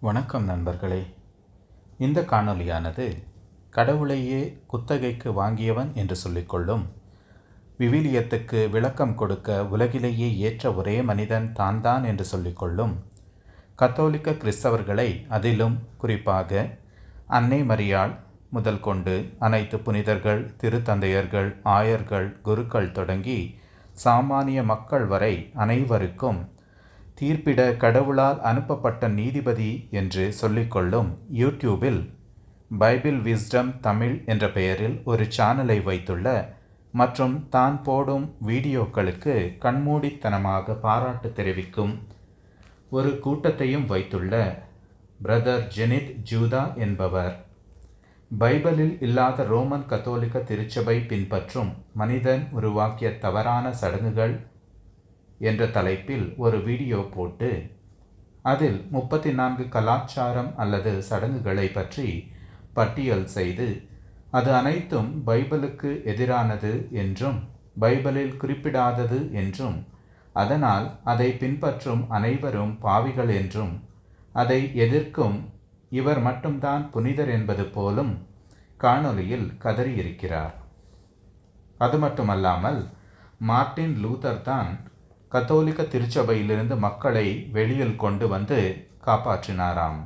வணக்கம் நண்பர்களே. இந்த காணொளியானது கடவுளையே குத்தகைக்கு வாங்கியவன் என்று சொல்லிக்கொள்ளும். விவிலியத்துக்கு விளக்கம் கொடுக்க உலகிலேயே ஏற்ற ஒரே மனிதன் தான் தான் என்று சொல்லிக்கொள்ளும். கத்தோலிக்க கிறிஸ்தவர்களை அதிலும் குறிப்பாக அன்னை மரியாள் முதல் கொண்டு அனைத்து புனிதர்கள் திருத்தந்தையர்கள் ஆயர்கள் குருக்கள் தொடங்கி சாமானிய மக்கள் வரை அனைவருக்கும் தீர்ப்பிட கடவுளால் அனுப்பப்பட்ட நீதிபதி என்று சொல்லிக்கொள்ளும் யூடியூபில் பைபிள் விஸ்டம் தமிழ் என்ற பெயரில் ஒரு சேனலை வைத்துள்ள மற்றும் தான் போடும் வீடியோக்களுக்கு கண்மூடித்தனமாக பாராட்டு தெரிவிக்கும் ஒரு கூட்டத்தையும் வைத்துள்ள பிரதர் ஜெனித் ஜூதா என்பவர். பைபிளில் இல்லாத ரோமன் கத்தோலிக்க திருச்சபை பின்பற்றும் மனிதன் உருவாக்கிய தவறான சடங்குகள் என்ற தலைப்பில் ஒரு வீடியோ போட்டு அதில் முப்பத்தி நான்கு கலாச்சாரம் அல்லது சடங்குகளை பற்றி பட்டியல் செய்து அது அனைத்தும் பைபிளுக்கு எதிரானது என்றும் பைபிளில் குறிப்பிடாதது என்றும் அதனால் அதை பின்பற்றும் அனைவரும் பாவிகள் என்றும் அதை எதிர்க்கும் இவர் மட்டும்தான் புனிதர் என்பது போலும் காணொலியில் கதறியிருக்கிறார். அது மட்டுமல்லாமல் மார்ட்டின் லூதர் தான் கத்தோலிக்க திருச்சபையிலிருந்து மக்களை வெளியில் கொண்டு வந்து காப்பாற்றினாராம்.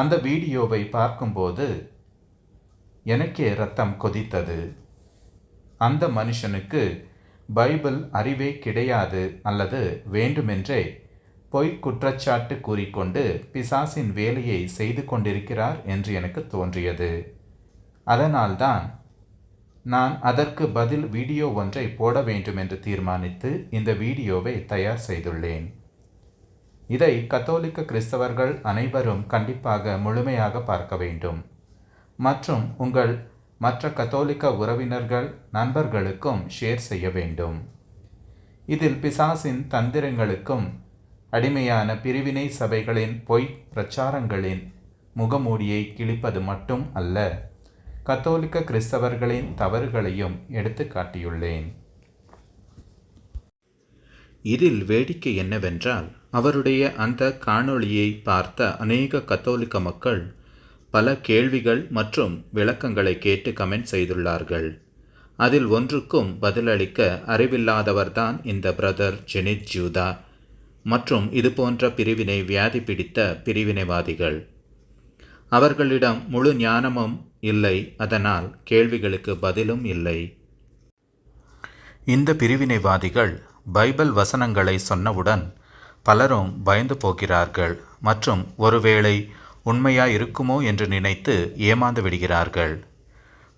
அந்த வீடியோவை பார்க்கும்போது எனக்கே ரத்தம் கொதித்தது. அந்த மனுஷனுக்கு பைபிள் அறிவே கிடையாது அல்லது வேண்டுமென்றே பொய் குற்றச்சாட்டு கூறிக்கொண்டு பிசாசின் வேலையை செய்து கொண்டிருக்கிறார் என்று எனக்கு தோன்றியது. அதனால்தான் நான் அதற்கு பதில் வீடியோ ஒன்றை போட வேண்டும் என்று தீர்மானித்து இந்த வீடியோவை தயார் செய்துள்ளேன். இதை கத்தோலிக்க கிறிஸ்தவர்கள் அனைவரும் கண்டிப்பாக முழுமையாக பார்க்க வேண்டும். மற்றும் உங்கள் மற்ற கத்தோலிக்க உறவினர்கள் நண்பர்களுக்கும் ஷேர் செய்ய வேண்டும். இதில் பிசாசின் தந்திரங்களுக்கும் அடிமையான பிரிவினை சபைகளின் பொய் பிரச்சாரங்களின் முகமூடியை கிழிப்பது மட்டும் அல்ல கத்தோலிக்க கிறிஸ்தவர்களின் தவறுகளையும் எடுத்து காட்டியுள்ளேன் இதில் வேடிக்கை என்னவென்றால் அவருடைய அந்த காணொளியை பார்த்த அநேக கத்தோலிக்க மக்கள் பல கேள்விகள் மற்றும் விளக்கங்களை கேட்டு கமெண்ட் செய்துள்ளார்கள். அதில் ஒன்றுக்கும் பதிலளிக்க அறிவில்லாதவர்தான் இந்த பிரதர் ஜெனித் ஜூதா மற்றும் இதுபோன்ற பிரிவினை வியாதி பிடித்த பிரிவினைவாதிகள். அவர்களிடம் முழு ஞானமும் இல்லை அதனால் கேள்விகளுக்கு பதிலும் இல்லை. இந்த பிரிவினைவாதிகள் பைபிள் வசனங்களை சொன்னவுடன் பலரும் பயந்து போகிறார்கள் மற்றும் ஒருவேளை உண்மையா இருக்குமோ என்று நினைத்து ஏமாந்து விடுகிறார்கள்.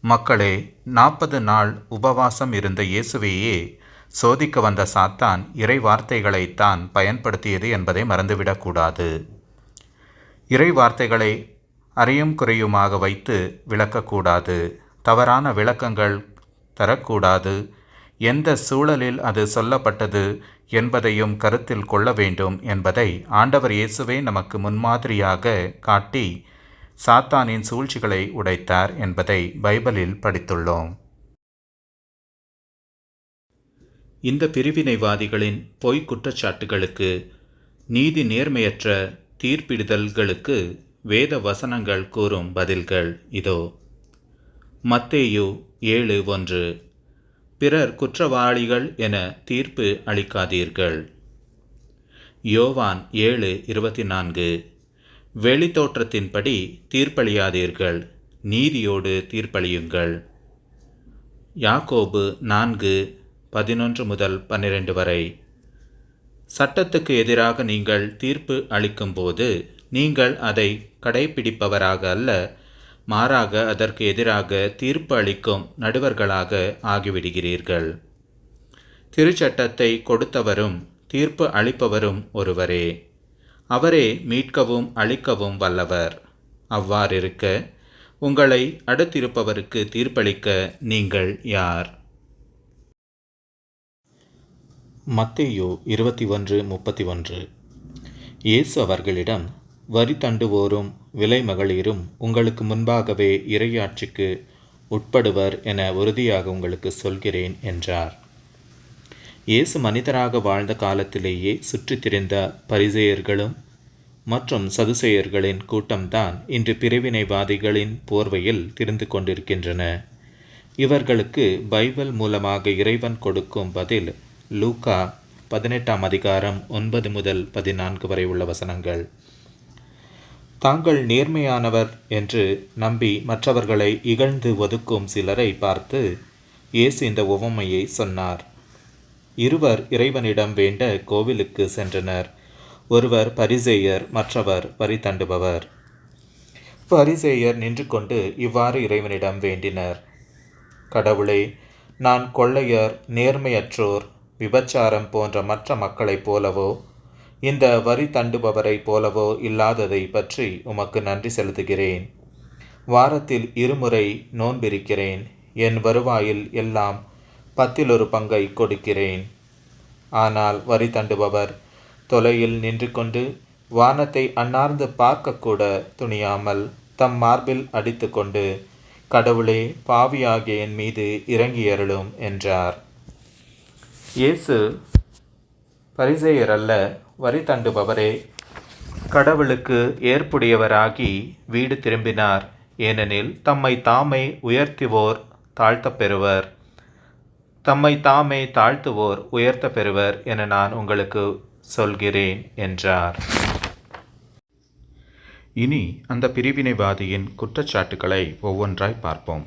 மக்களே நாற்பது நாள் உபவாசம் இருந்த இயேசுவையே சோதிக்க வந்த சாத்தான் இறை வார்த்தைகளைத்தான் பயன்படுத்தியது என்பதை மறந்துவிடக்கூடாது. இறை வார்த்தைகளை அறையும் குறையுமாக வைத்து விளக்கக்கூடாது. தவறான விளக்கங்கள் தரக்கூடாது. எந்த சூழலில் அது சொல்லப்பட்டது என்பதையும் கருத்தில் கொள்ள வேண்டும் என்பதை ஆண்டவர் இயேசுவே நமக்கு முன்மாதிரியாக காட்டி சாத்தானின் சூழ்ச்சிகளை உடைத்தார் என்பதை பைபிளில் படித்துள்ளோம். இந்த பிரிவினைவாதிகளின் பொய் குற்றச்சாட்டுகளுக்கு நீதி நேர்மையற்ற தீர்ப்பிடுதல்களுக்கு வேத வசனங்கள் கூறும் பதில்கள் இதோ. மத்தேயு ஏழு ஒன்று. பிறர் குற்றவாளிகள் என தீர்ப்பு அளிக்காதீர்கள். யோவான் ஏழு இருபத்தி நான்கு வெளித்தோற்றத்தின்படி தீர்ப்பளியாதீர்கள். நீதியோடு தீர்ப்பளியுங்கள். யாக்கோபு நான்கு பதினொன்று முதல் பன்னிரண்டு வரை. சட்டத்துக்கு எதிராக நீங்கள் தீர்ப்பு அளிக்கும்போது நீங்கள் அதை கடைபிடிப்பவராக அல்ல மாறாக அதற்கு எதிராக தீர்ப்பு அளிக்கும் நடுவர்களாக ஆகிவிடுகிறீர்கள். திருச்சட்டத்தை கொடுத்தவரும் தீர்ப்பு அளிப்பவரும் ஒருவரே. அவரே மீட்கவும் அளிக்கவும் வல்லவர். அவ்வாறிருக்க உங்களை அடுத்திருப்பவருக்கு தீர்ப்பளிக்க நீங்கள் யார்? மத்தேயோ இருபத்தி ஒன்று முப்பத்தி ஒன்று. இயேசு அவர்களிடம் வரி தண்டுவோரும் விலை மகளிரும் உங்களுக்கு முன்பாகவே இறையாட்சிக்கு உட்படுவர் என உறுதியாக உங்களுக்கு சொல்கிறேன் என்றார். இயேசு மனிதராக வாழ்ந்த காலத்திலேயே சுற்றித் திரிந்த பரிசேயர்களும் மற்றும் சதுசேயர்களின் கூட்டம்தான் இன்று பிரிவினைவாதிகளின் போர்வையில் திரிந்து கொண்டிருக்கின்றன. இவர்களுக்கு பைபிள் மூலமாக இறைவன் கொடுக்கும் பதில் லூக்கா பதினெட்டாம் அதிகாரம் ஒன்பது முதல் பதினான்கு வரை உள்ள வசனங்கள். தாங்கள் நேர்மையானவர் என்று நம்பி மற்றவர்களை இகழ்ந்து ஒதுக்கும் சிலரை பார்த்து இயேசு இந்த உவமையை சொன்னார். இருவர் இறைவனிடம் வேண்ட கோவிலுக்கு சென்றனர். ஒருவர் பரிசேயர் மற்றவர் வரி தண்டுபவர். பரிசேயர் நின்று கொண்டு இவ்வாறு இறைவனிடம் வேண்டினர். கடவுளே நான் கொள்ளையர் நேர்மையற்றோர் விபச்சாரம் போன்ற மற்ற மக்களைப் போலவோ இந்த வரி தண்டுபவரைப் போலவோ இல்லாததை பற்றி உமக்கு நன்றி செலுத்துகிறேன். வாரத்தில் இருமுறை நோன்பிருக்கிறேன். என் வருவாயில் எல்லாம் பத்தில் ஒரு பங்கை கொடுக்கிறேன். ஆனால் வரி தண்டுபவர் தொலையில் நின்று கொண்டு வானத்தை அன்னார்ந்து பார்க்கக்கூட துணியாமல் தம் மார்பில் அடித்து கொண்டு கடவுளே பாவியாகிய என் மீது இறங்கியருளும் என்றார். இயேசு பரிசெயர் அல்ல வரி தண்டுபவரே கடவுளுக்கு ஏற்புடையவராகி வீடு திரும்பினார். ஏனெனில் தம்மை தாமே உயர்த்துவோர் தாழ்த்தப் பெறுவர் தம்மை தாமே தாழ்த்துவோர் உயர்த்த பெறுவர் என நான் உங்களுக்கு சொல்கிறேன் என்றார். இனி அந்த பிரிவினைவாதியின் குற்றச்சாட்டுக்களை ஒவ்வொன்றாய் பார்ப்போம்.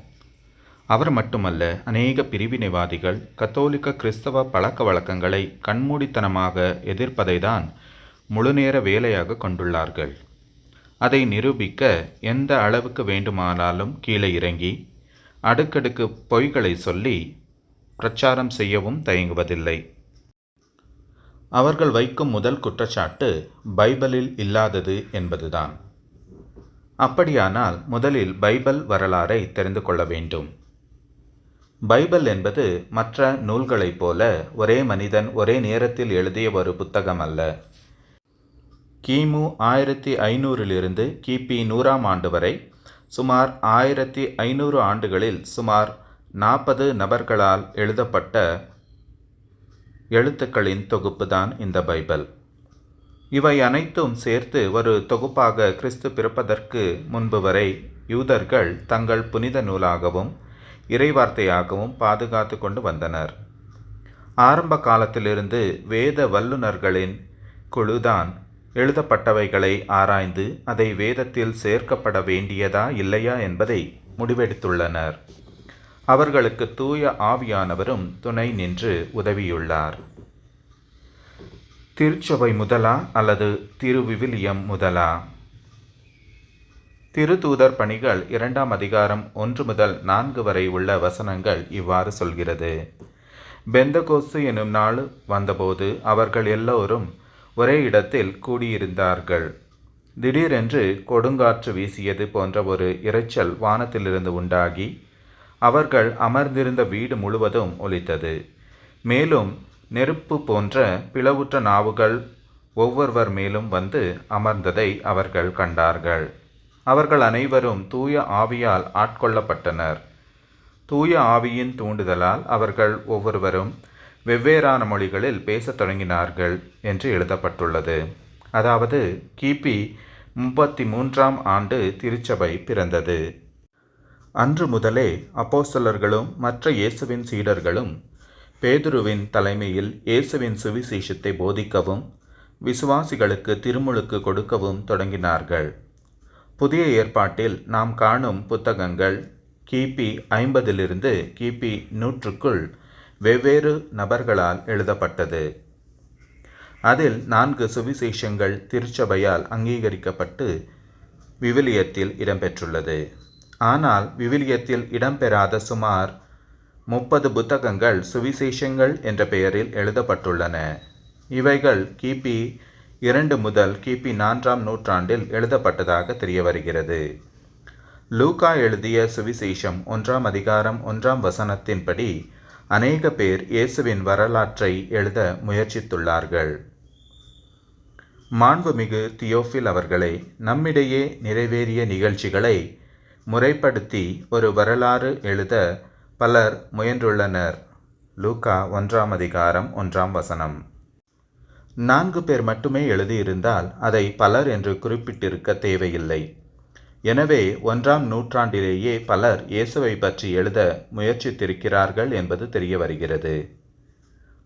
அவர் மட்டுமல்ல அநேக பிரிவினைவாதிகள் கத்தோலிக்க கிறிஸ்தவ பழக்க வழக்கங்களை கண்மூடித்தனமாக எதிர்ப்பதைதான் முழுநேர வேலையாக கொண்டுள்ளார்கள். அதை நிரூபிக்க எந்த அளவுக்கு வேண்டுமானாலும் கீழே இறங்கி அடுக்கடுக்கு பொய்களை சொல்லி பிரச்சாரம் செய்யவும் தயங்குவதில்லை. அவர்கள் வைக்கும் முதல் குற்றச்சாட்டு பைபிளில் இல்லாதது என்பதுதான். அப்படியானால் முதலில் பைபிள் வரலாறை தெரிந்து கொள்ள வேண்டும். பைபிள் என்பது மற்ற நூல்களைப் போல ஒரே மனிதன் ஒரே நேரத்தில் எழுதிய ஒரு புத்தகம் அல்ல. கிமு ஆயிரத்தி ஐநூறிலிருந்து கிபி நூறாம் ஆண்டு வரை சுமார் ஆயிரத்தி ஐநூறு ஆண்டுகளில் சுமார் நாற்பது நபர்களால் எழுதப்பட்ட எழுத்துக்களின் தொகுப்பு தான் இந்த பைபிள். இவை அனைத்தும் சேர்த்து ஒரு தொகுப்பாக கிறிஸ்து பிறப்பதற்கு முன்பு வரை யூதர்கள் தங்கள் புனித நூலாகவும் இறைவார்த்தையாகவும் பாதுகாத்து கொண்டு வந்தனர். ஆரம்ப காலத்திலிருந்து வேத வல்லுநர்களின் குழுதான். எழுதப்பட்டவைகளை ஆராய்ந்து அதை வேதத்தில் சேர்க்கப்பட வேண்டியதா இல்லையா என்பதை முடிவெடுத்துள்ளனர். அவர்களுக்கு தூய ஆவியானவரும் துணை நின்று உதவியுள்ளார். திருச்சபை முதலா அல்லது திருவிவிலியம் முதலா? திருதூதர் பணிகள் இரண்டாம் அதிகாரம் ஒன்று முதல் நான்கு வரை உள்ள வசனங்கள் இவ்வாறு சொல்கிறது. பெந்தகோசு எனும் நாள் வந்தபோது அவர்கள் எல்லோரும் ஒரே இடத்தில் கூடியிருந்தார்கள். திடீரென்று கொடுங்காற்று வீசியது போன்ற ஒரு இரைச்சல் வானத்திலிருந்து உண்டாகி அவர்கள் அமர்ந்திருந்த வீடு முழுவதும் ஒலித்தது. மேலும் நெருப்பு போன்ற பிளவுற்ற நாவுகள் ஒவ்வொருவர் மேலும் வந்து அமர்ந்ததை அவர்கள் கண்டார்கள். அவர்கள் அனைவரும் தூய ஆவியால் ஆட்கொள்ளப்பட்டனர். தூய ஆவியின் தூண்டுதலால் அவர்கள் ஒவ்வொருவரும் வெவ்வேறான மொழிகளில் பேசத் தொடங்கினார்கள் என்று எழுதப்பட்டுள்ளது. அதாவது கிபி முப்பத்தி மூன்றாம் ஆண்டு திருச்சபை பிறந்தது. அன்று முதலே அப்போஸ்தலர்களும் மற்ற இயேசுவின் சீடர்களும் பேதுருவின் தலைமையில் இயேசுவின் சுவிசேஷத்தை போதிக்கவும் விசுவாசிகளுக்கு திருமுழுக்கு கொடுக்கவும் தொடங்கினார்கள். புதிய ஏற்பாட்டில் நாம் காணும் புத்தகங்கள் கிபி ஐம்பதிலிருந்து கிபி நூற்றுக்குள் வெவ்வேறு நபர்களால் எழுதப்பட்டது. அதில் நான்கு சுவிசேஷங்கள் திருச்சபையால் அங்கீகரிக்கப்பட்டு விவிலியத்தில் இடம்பெற்றுள்ளது. ஆனால் விவிலியத்தில் இடம்பெறாத சுமார் முப்பது புத்தகங்கள் சுவிசேஷங்கள் என்ற பெயரில் எழுதப்பட்டுள்ளன. இவைகள் கிபி இரண்டு முதல் கிபி நான்காம் நூற்றாண்டில் எழுதப்பட்டதாக தெரிய வருகிறது லூகா எழுதிய சுவிசேஷம் ஒன்றாம் அதிகாரம் ஒன்றாம் வசனத்தின்படி அநேக பேர் இயேசுவின் வரலாற்றை எழுத முயற்சித்துள்ளார்கள். மாண்புமிகு தியோஃபில் அவர்களே நம்மிடையே நிறைவேறிய நிகழ்ச்சிகளை முறைப்படுத்தி ஒரு வரலாறு எழுத பலர் முயன்றுள்ளனர். லூகா ஒன்றாம் அதிகாரம் ஒன்றாம் வசனம். நான்கு பேர் மட்டுமே எழுதியிருந்தால் அதை பலர் என்று குறிப்பிட்டிருக்க தேவையில்லை. எனவே ஒன்றாம் நூற்றாண்டிலேயே பலர் இயேசுவை பற்றி எழுத முயற்சித்திருக்கிறார்கள் என்பது தெரிய வருகிறது.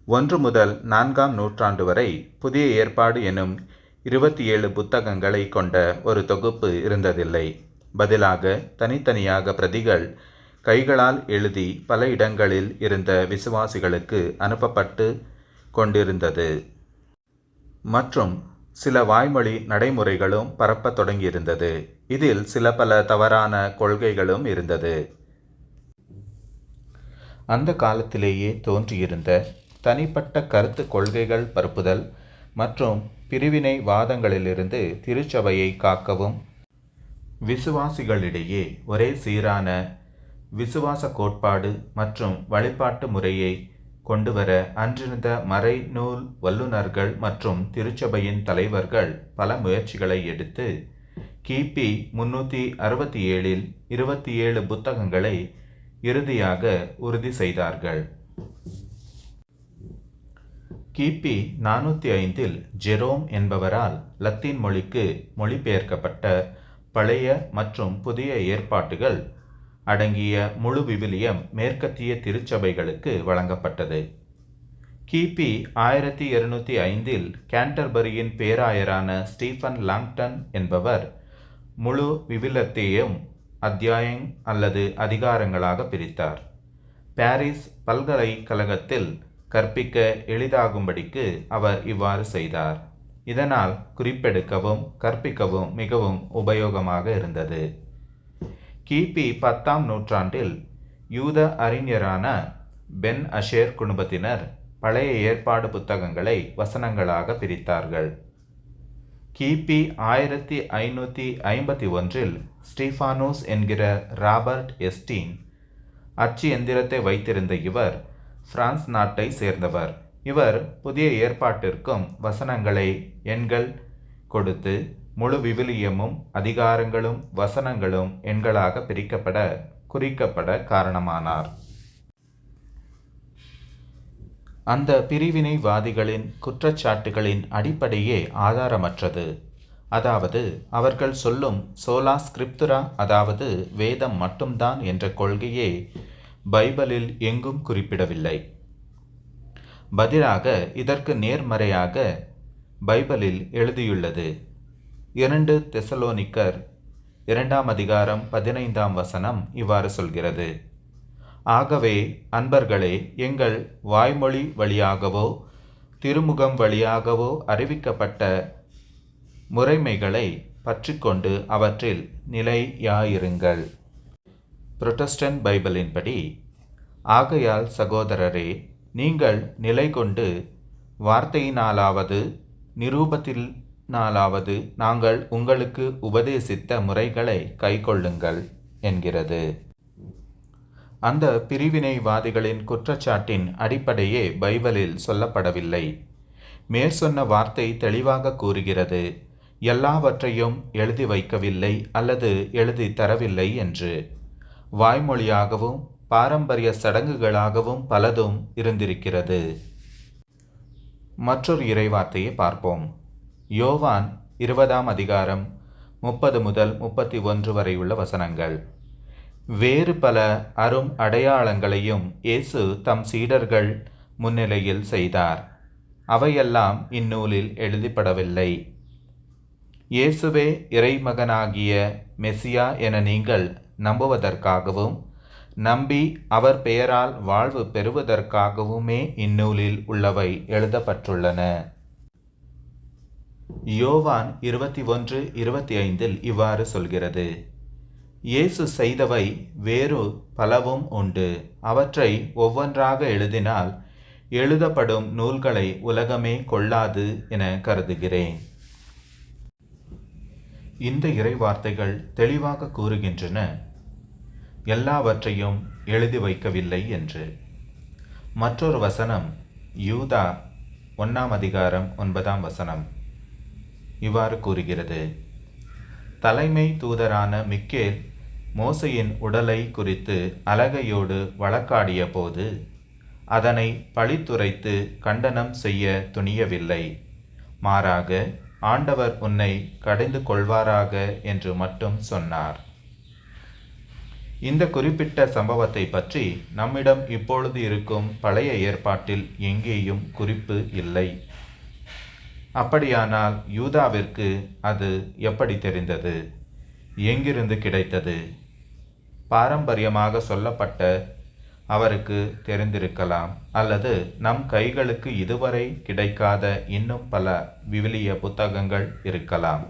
ஒன்று முதல் நான்காம் நூற்றாண்டு வரை புதிய ஏற்பாடு எனும் இருபத்தி ஏழு புத்தகங்களை கொண்ட ஒரு தொகுப்பு இருந்ததில்லை. பதிலாக தனித்தனியாக பிரதிகள் கைகளால் எழுதி பல இடங்களில் இருந்த விசுவாசிகளுக்கு அனுப்பப்பட்டு கொண்டிருந்தது. மற்றும் சில வாய்மொழி நடைமுறைகளும் பரப்பத் தொடங்கியிருந்தது. இதில் சில பல தவறான கொள்கைகளும் இருந்தது. அந்த காலத்திலேயே தோன்றியிருந்த தனிப்பட்ட கருத்து கொள்கைகள் பரப்புதல் மற்றும் பிரிவினை வாதங்களிலிருந்து திருச்சபையை காக்கவும் விசுவாசிகளிடையே ஒரே சீரான விசுவாச கோட்பாடு மற்றும் வழிபாட்டு முறையை கொண்டுவர அன்றிருந்த மறைநூல் வல்லுநர்கள் மற்றும் திருச்சபையின் தலைவர்கள் பல முயற்சிகளை எடுத்து கிபி முன்னூற்றி அறுபத்தி ஏழில் இருபத்தி ஏழு புத்தகங்களை இறுதியாக உறுதி செய்தார்கள். கிபி நானூற்றி ஐந்தில் ஜெரோம் என்பவரால் லத்தீன் மொழிக்கு மொழிபெயர்க்கப்பட்ட பழைய மற்றும் புதிய ஏற்பாட்டுகள் அடங்கிய முழு விவிலியம் மேற்கத்திய திருச்சபைகளுக்கு வழங்கப்பட்டது. கிபி ஆயிரத்தி இருநூற்றி ஐந்தில் கேண்டர்பரியின் பேராயரான ஸ்டீஃபன் லாங்டன் என்பவர் முழு விவிலியத்தையும் அத்தியாயம் அல்லது அதிகாரங்களாக பிரித்தார். பாரிஸ் பல்கலைக்கழகத்தில் கற்பிக்க எளிதாகும்படிக்கு அவர் இவ்வாறு செய்தார். இதனால் குறிப்பெடுக்கவும் கற்பிக்கவும் மிகவும் உபயோகமாக இருந்தது. கிபி பத்தாம் நூற்றாண்டில் யூத அறிஞரான பென் அஷேர் குடும்பத்தினர் பழைய ஏற்பாடு புத்தகங்களை வசனங்களாக பிரித்தார்கள். கிபி ஆயிரத்தி ஐநூற்றி ஐம்பத்தி ஒன்றில் ஸ்டீஃபானோஸ் என்கிற ராபர்ட் எஸ்டீன் அச்சு எந்திரத்தை வைத்திருந்த இவர் பிரான்ஸ் நாட்டை சேர்ந்தவர். இவர் புதிய ஏற்பாட்டிற்கும் வசனங்களை எண்கள் கொடுத்து முழு விவிலியமும் அதிகாரங்களும் வசனங்களும் எண்களாக பிரிக்கப்பட குறிக்கப்பட காரணமானார். அந்த பிரிவினைவாதிகளின் குற்றச்சாட்டுகளின் அடிப்படையே ஆதாரமற்றது. அதாவது அவர்கள் சொல்லும் சோலா ஸ்கிரிப்துரா அதாவது வேதம் மட்டும்தான் என்ற கொள்கையே பைபிளில் எங்கும் குறிப்பிடவில்லை. பதிலாக இதற்கு நேர்மறையாக பைபிளில் எழுதியுள்ளது. இரண்டு தெசலோனிக்கர் இரண்டாம் அதிகாரம் பதினைந்தாம் வசனம் இவ்வாறு சொல்கிறது. ஆகவே அன்பர்களே எங்கள் வாய்மொழி வழியாகவோ திருமுகம் வழியாகவோ அறிவிக்கப்பட்ட முறைமைகளை பற்றிக்கொண்டு அவற்றில் நிலையாயிருங்கள். புரொட்டஸ்டன்ட் பைபிளின்படி ஆகையால் சகோதரரே நீங்கள் நிலை கொண்டு வார்த்தையினாலாவது நிரூபத்தில் நாலாவது நாங்கள் உங்களுக்கு உபதேசித்த முறைகளை கைக்கொள்ளுங்கள் என்கிறது. அந்த பிரிவினைவாதிகளின் குற்றச்சாட்டின் அடிப்படையே பைபிளில் சொல்லப்படவில்லை. மேற்சொன்ன வார்த்தை தெளிவாக கூறுகிறது. எல்லாவற்றையும் எழுதி வைக்கவில்லை அல்லது எழுதி தரவில்லை என்று. வாய்மொழியாகவும் பாரம்பரிய சடங்குகளாகவும் பலதும் இருந்திருக்கிறது. மற்றொரு இறைவார்த்தையை பார்ப்போம். யோவான் இருபதாம் அதிகாரம் முப்பது முதல் முப்பத்தி ஒன்று வரையுள்ள வசனங்கள். வேறு பல அரும் அடையாளங்களையும் இயேசு தம் சீடர்கள் முன்னிலையில் செய்தார். அவையெல்லாம் இந்நூலில் எழுதிப்படவில்லை. இயேசுவே இறைமகனாகிய மெசியா என நீங்கள் நம்புவதற்காகவும் நம்பி அவர் பெயரால் வாழ்வு பெறுவதற்காகவுமே இந்நூலில் உள்ளவை எழுதப்பட்டுள்ளன. யோவான் இருபத்தி ஒன்று இருபத்தி ஐந்தில் இவ்வாறு சொல்கிறது. இயேசு செய்தவை வேறு பலவும் உண்டு. அவற்றை ஒவ்வொன்றாக எழுதினால் எழுதப்படும் நூல்களை உலகமே கொள்ளாது என கருதுகிறேன். இந்த இறை வார்த்தைகள் தெளிவாக கூறுகின்றன. எல்லாவற்றையும் எழுதி வைக்கவில்லை என்று. மற்றொரு வசனம் யூதா ஒன்றாம் அதிகாரம் ஒன்பதாம் வசனம். இவ்வாறு கூறுகிறது. தலைமை தூதரான மிக்கேல் மோசையின் உடலை குறித்து அலகையோடு வழக்காடிய போது அதனை பழித்துரைத்து கண்டனம் செய்ய துணியவில்லை. மாறாக ஆண்டவர் உன்னை கடிந்து கொள்வாராக என்று மட்டும் சொன்னார். இந்த குறிப்பிட்ட சம்பவத்தை பற்றி நம்மிடம் இப்பொழுது இருக்கும் பழைய ஏற்பாட்டில் எங்கேயும் குறிப்பு இல்லை. அப்படியானால் யூதாவிற்கு அது எப்படி தெரிந்தது? எங்கிருந்து கிடைத்தது? பாரம்பரியமாக சொல்லப்பட்ட அவருக்கு தெரிந்திருக்கலாம் அல்லது நம் கைகளுக்கு இதுவரை கிடைக்காத இன்னும் பல விவிலிய புத்தகங்கள் இருக்கலாம்.